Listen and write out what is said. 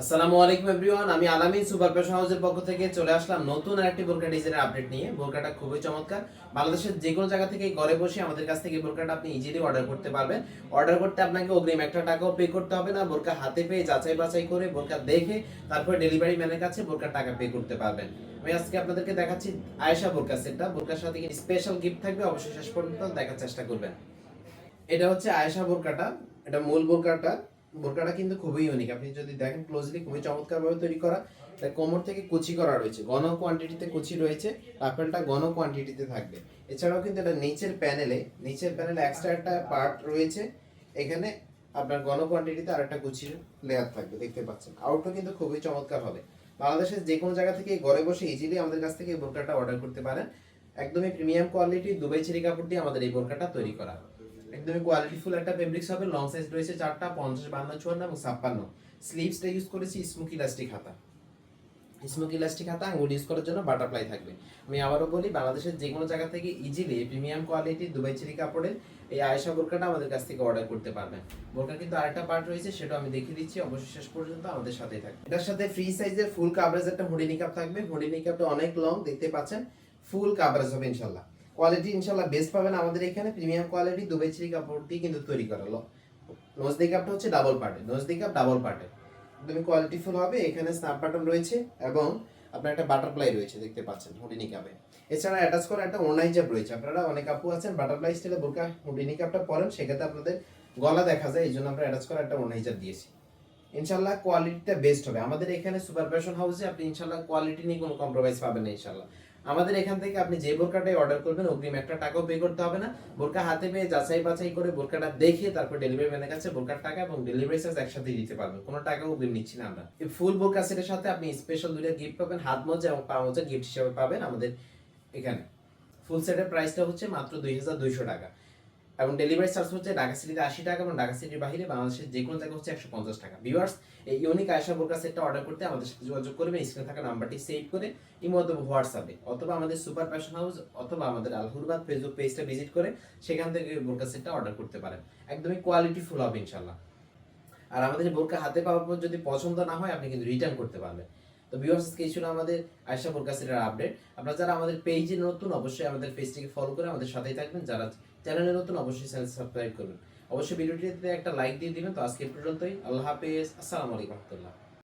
আসসালামু আলাইকুম এভরিওয়ান, আমি আলামিন সুপার ফ্যাশন হাউসের পক্ষ থেকে চলে আসলাম নতুন আরেকটি বোরকা ডিজাইনের আপডেট নিয়ে। বোরকাটা খুবই চমৎকার। বাংলাদেশের যে কোনো জায়গা থেকে ঘরে বসে আমাদের কাছ থেকে বোরকাটা আপনি ইজিলি অর্ডার করতে পারবেন। অর্ডার করতে আপনাকে অগ্রিম একটা টাকাও পে করতে হবে না, বোরকা হাতে পেয়ে যাচাই বাছাই করে বোরকা দেখে তারপর ডেলিভারি ম্যানের কাছে বোরকার টাকা পে করতে পারবেন। আমি আজকে আপনাদেরকে দেখাচ্ছি আয়েশা বোরকা সেটটা। বোরকার সাথে স্পেশাল গিফট থাকবে অবশ্যই শেষ পর্যন্ত দেখার চেষ্টা করবেন। এটা হচ্ছে আয়েশা বোরকাটা, এটা মূল বোরকাটা। বোরকাটা কিন্তু খুবই ইউনিক আপনি যদি দেখেন ক্লোজলি খুবই চমৎকার ভাবে তৈরি করা। এটা কোমর থেকে কুচি করা রয়েছে। ঘন কোয়ান্টিটিতে কুচি রয়েছে। রাফেলটা ঘন কোয়ান্টিটিতে থাকবে। এছাড়াও কিন্তু এটা নিচের প্যানেলে নিচের প্যানেলে এক্সট্রা একটা পার্ট রয়েছে। এখানে আপনার ঘন কোয়ান্টিটিতে আরেকটা কুচির লেয়ার থাকবে, দেখতে পাচ্ছেন। আউটও কিন্তু খুবই চমৎকার হবে। বাংলাদেশের যে কোনো জায়গা থেকে ঘরে বসে ইজিলি আমাদের কাছ থেকে এই বোরকাটা অর্ডার করতে পারেন। একদমই প্রিমিয়াম কোয়ালিটি দুবাই চেরি কাপড় দিয়ে আমাদের এই বোরকাটা তৈরি করা। একদমই কোয়ালিটিফুল একটা ফেব্রিক্স হবে লং সাইজ রয়েছে চারটা, পঞ্চাশ, বান্ন, চুয়ান্ন এবং ছাপ্পান্ন। স্লিভসটা ইউজ করেছি স্মোকি ইলাস্টিক হাতা। স্মোকি ইলাস্টিক হাতা আঙুল ইউজ করার জন্য বাটারফ্লাই থাকবে। আমি আবারও বলি, বাংলাদেশের যে কোনো জায়গা থেকে easily premium quality Dubai cherry কাপড়ের এই আয়েশা বোরকাটা আমাদের কাছ থেকে অর্ডার করতে পারবেন। বোরকার কিন্তু আরেকটা পার্ট রয়েছে সেটা আমি দেখিয়ে দিচ্ছি, অবশ্যই শেষ পর্যন্ত আমাদের সাথেই থাকবে। এটার সাথে ফ্রি সাইজের ফুল কাভারেজ একটা হুডি নিকাপ থাকবে। হুডি নিকাপটা অনেক লং দেখতে পাচ্ছেন? ফুল কাভারেজ হবে ইনশাল্লাহ কোয়ালিটি ইনশাল্লাহ বেস্ট পাবেন আমাদের এখানে। প্রিমিয়াম কোয়ালিটি দুবাই চেরি কাপড়টি কিন্তু তৈরি করা হলো। নোজ দিকাপটা হচ্ছে ডাবল পার্টের নোজ দিকাপ ডাবল পার্টের একদমই কোয়ালিটিফুল হবে। এখানে স্ন্যাপ বাটন রয়েছে এবং আপনার একটা বাটারফ্লাই রয়েছে, দেখতে পাচ্ছেন হুডি নিকাপে এছাড়া অ্যাটাচ করা একটা ওনাই জাব রয়েছে। আপনারা অনেক আপু আছেন বাটারফ্লাই স্টাইলে বোরকা হুডি নিকাপটা পরেন, সেক্ষেত্রে আপনাদের গলা দেখা যায় এই জন্য আমরা অ্যাটাচ করা একটা ওনাই জাব দিয়েছি। ইনশাল্লাহ কোয়ালিটিটা বেস্ট হবে। আমাদের এখানে সুপার ফ্যাশন হাউসে আপনি ইনশাল্লাহ কোয়ালিটি নিয়ে কোনো কম্প্রোমাইজ পাবেন না ইনশাল্লাহ আমাদের এখান থেকে আপনি যে বোরকাটাই অর্ডার করবেন, অগ্রিম একটা টাকাও পে করতে হবে না। বোরকা হাতে পেয়ে যাচাই বাছাই করে বোরকাটা দেখে তারপর ডেলিভারি ম্যানের কাছে বোরকার টাকা এবং ডেলিভারি চার্জ একসাথে দিতে পারবেন। কোনো টাকা অগ্রিম নিচ্ছি না আমরা। এই ফুল বোরকা সেটের সাথে আপনি স্পেশাল দুইটা গিফট পাবেন, হাত মজা এবং পা মজা গিফট হিসেবে পাবেন আমাদের এখানে। ফুল সেটের প্রাইসটা হচ্ছে মাত্র দুই হাজার দুইশো টাকা। এবং ডেলিভারি চার্জ হচ্ছে ঢাকা সিটিতে আশি টাকা এবং ঢাকা সিটির বাইরে বাংলাদেশের যে কোনো জায়গায় হচ্ছে একশো পঞ্চাশ টাকা। ভিউয়ার্স এই ইউনিক আয়সা বোরকা সেটটা অর্ডার করতে আমাদের সাথে যোগাযোগ করবেন স্ক্রিনে থাকা নাম্বারটি সেভ করে ইমো অথবা হোয়াটসঅ্যাপে, অথবা আমাদের সুপার ফ্যাশন হাউস অথবা আমাদের আলহুরবাদ ফেসবুক পেজটা ভিজিট করে সেখান থেকে বোরকা সেটটা অর্ডার করতে পারেন। একদমই কোয়ালিটি ফুল হবে ইনশাল্লাহ আর আমাদের বোরকা হাতে পাওয়ার পর যদি পছন্দ না হয়, আপনি কিন্তু রিটার্ন করতে পারবেন। তো ভিউয়ার্স কি ছিল আমাদের আয়সা বোরকা সেটের আপডেট আপনারা যারা আমাদের পেজে নতুন, অবশ্যই আমাদের পেজটিকে ফলো করে আমাদের সাথেই থাকবেন। যারা চ্যানেলে নতুন অবশ্যই চ্যানেল সাবস্ক্রাইব করবেন অবশ্যই ভিডিওটিতে একটা লাইক দিয়ে দিবেন। তো আজকে পর্যন্তই। আল্লাহ হাফেজ। আসসালামু আলাইকুম রহমতুল্লাহ।